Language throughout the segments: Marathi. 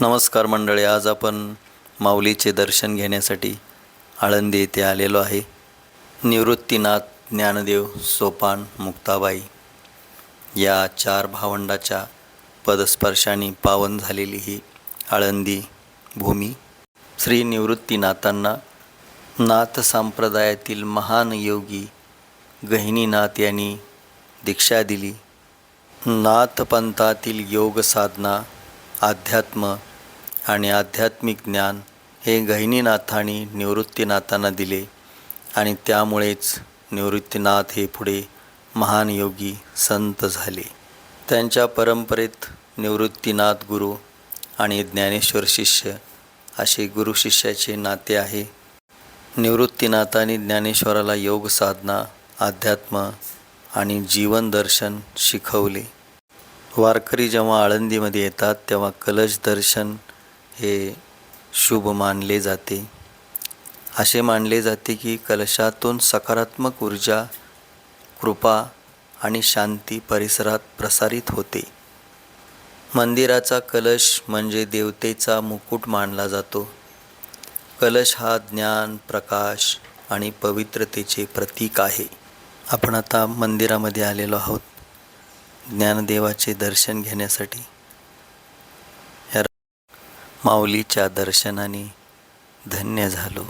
नमस्कार मंडळी आज आपण माऊलीचे दर्शन घेण्यासाठी आळंदी येथे आलेलो आहे. निवृत्तीनाथ ज्ञानदेव सोपान मुक्ताबाई या चार भावंडाच्या पदस्पर्शाने पावन झालेली ही आळंदी भूमी. श्री निवृत्तीनाथांना नाथ संप्रदायातील महान योगी गहिनीनाथ यांनी दीक्षा दिली. नाथपंथातील योग साधना अध्यात्म आणि आध्यात्मिक ज्ञान हे गहिनीनाथांनी निवृत्तीनाथांना दिले आणि त्यामुळेच निवृत्तीनाथ हे पुढे महान योगी संत झाले. त्यांच्या परंपरेत निवृत्तीनाथ गुरु आणि ज्ञानेश्वर शिष्य असे गुरु शिष्याचे नाते आहे. निवृत्तीनाथांनी ज्ञानेश्वराला योग साधना अध्यात्म आणि जीवन दर्शन शिकवले. वारकरी जेव्हा आळंदीमध्ये येतात तेव्हा कलश दर्शन हे शुभ मानले जाते. असे मानले जाते की कलशातून सकारात्मक ऊर्जा कृपा आणि शांती परिसरात प्रसारित होते. मंदिराचा कलश म्हणजे देवतेचा मुकुट मानला जातो. कलश हा ज्ञान प्रकाश आणि पवित्रतेचे प्रतीक आहे. आपण आता मंदिरामध्ये आलेलो आहोत. ज्ञानदेवाचे दर्शन घेण्यासाठी या माऊलीच्या दर्शनाने धन्य झालो.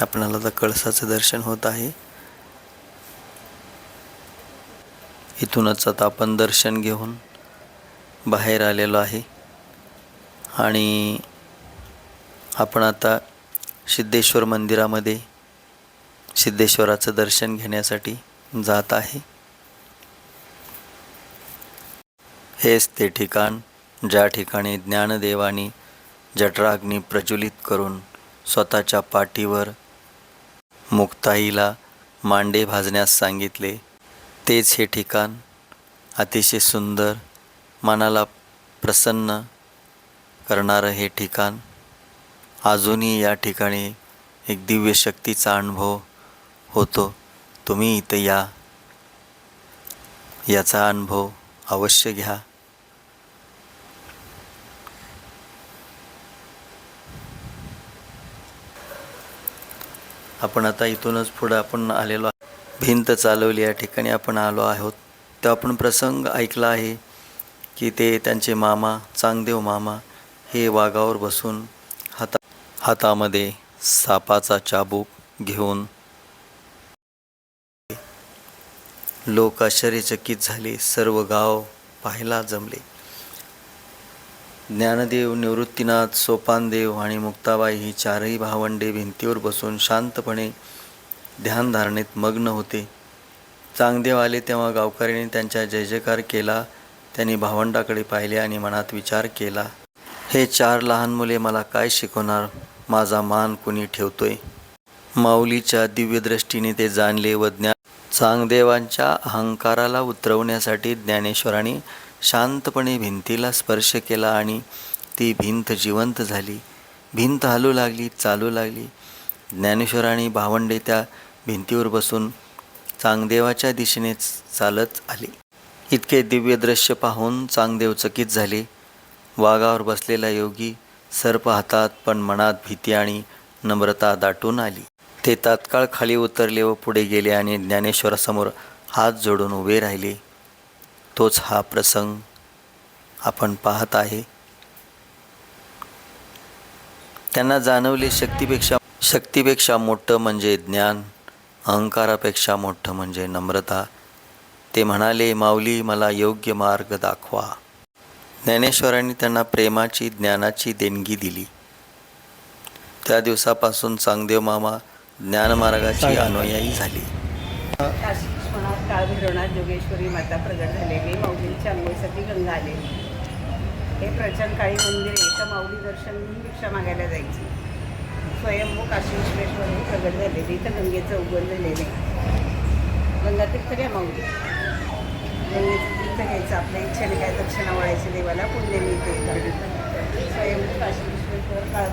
आपणाला तर कळसाचं दर्शन होत आहे. इथूनच आता आपण दर्शन घेऊन बाहेर आलेलो आहे. आणि आपण आता सिद्धेश्वर मंदिरामध्ये सिद्धेश्वराचं दर्शन घेण्यासाठी जात आहे. हेच ते ठिकाण ज्या ठिकाणी ज्ञानदेवानी जठराग्नी प्रज्वलित करून स्वतःच्या पाठीवर मुक्ताईला मांडे भाजण्यास सांगितले तेच हे ठिकाण अतिशय सुंदर मनाला प्रसन्न करणारं हे ठिकाण. अजूनही या ठिकाणी एक दिव्य शक्तीचा अनुभव होतो. तुम्ही इथं या. याचा अनुभव अवश्य घ्या. आपण आता इथूनच पुढं आपण आलेलो भिंत चालवली या ठिकाणी आपण आलो आहोत. तो आपण प्रसंग ऐकला आहे की ते त्यांचे मामा चांगदेव मामा हे वाघावर बसून हाता हातामध्ये सापाचा चाबूक घेऊन लोक आश्चर्यचकित झाले. सर्व गाव पाहायला जमले. ज्ञानदेव निवृत्तीनाथ सोपानदेव आणि मुक्ताबाई ही चारही भावंडे भिंतीवर बसून शांतपणे ध्यानधारणेत मग्न होते. चांगदेव आले तेव्हा गावकऱ्यांनी त्यांचा जय जयकार केला. त्यांनी भावंडाकडे पाहिले आणि मनात विचार केला हे चार लहान मुले मला काय शिकवणार? माझा मान कुणी ठेवतोय? माऊलीच्या दिव्यदृष्टीने ते जाणले व ज्ञान चांगदेवांच्या अहंकाराला उतरवण्यासाठी ज्ञानेश्वरांनी शांतपणे भिंतीला स्पर्श केला आणि ती भिंत जिवंत झाली. भिंत हलू लागली चालू लागली. ज्ञानेश्वरांनी भावंडे त्या भिंतीवर बसून चांगदेवाच्या दिशेने चालत आले. इतके दिव्य दृश्य पाहून चांगदेव चकित झाले. वाघावर बसलेला योगी सर्प हातात पण मनात भीती आणि नम्रता दाटून आली. ते तात्काळ खाली उतरले व पुढे गेले आणि ज्ञानेश्वरासमोर हात जोडून उभे राहिले. तोच हा प्रसंग आपण पाहत आहे. त्यांना जाणवले शक्तीपेक्षा शक्तीपेक्षा मोठं म्हणजे ज्ञान अहंकारापेक्षा मोठं म्हणजे नम्रता. ते म्हणाले माऊली मला योग्य मार्ग दाखवा. ज्ञानेश्वरांनी त्यांना प्रेमाची ज्ञानाची देणगी दिली. त्या दिवसापासून चांगदेव मामा ज्ञानमार्गाची अनुयायी झाली. काशी विश्वनाथ काळ भैरवनाथ जोगेश्वरी माता प्रगट झालेली माऊलींच्या आंघोळीसाठी गंगा आलेली. हे प्रचंड काळी मंदिर आहे इथं माऊली दर्शन घेऊन भिक्षा मागायला जायची. स्वयंभू काशी विश्वेश्वरी प्रगट झालेली इथं गंगेचं उगम झालेलं आहे. गंगा तीर्थ घ्या माऊली. गंगेचं तीर्थ घ्यायचं आपल्या इच्छेने काय दक्षिणा वळायची देवाला पुण्य मिळते स्वयंभू काशी विश्वेश्वर काळ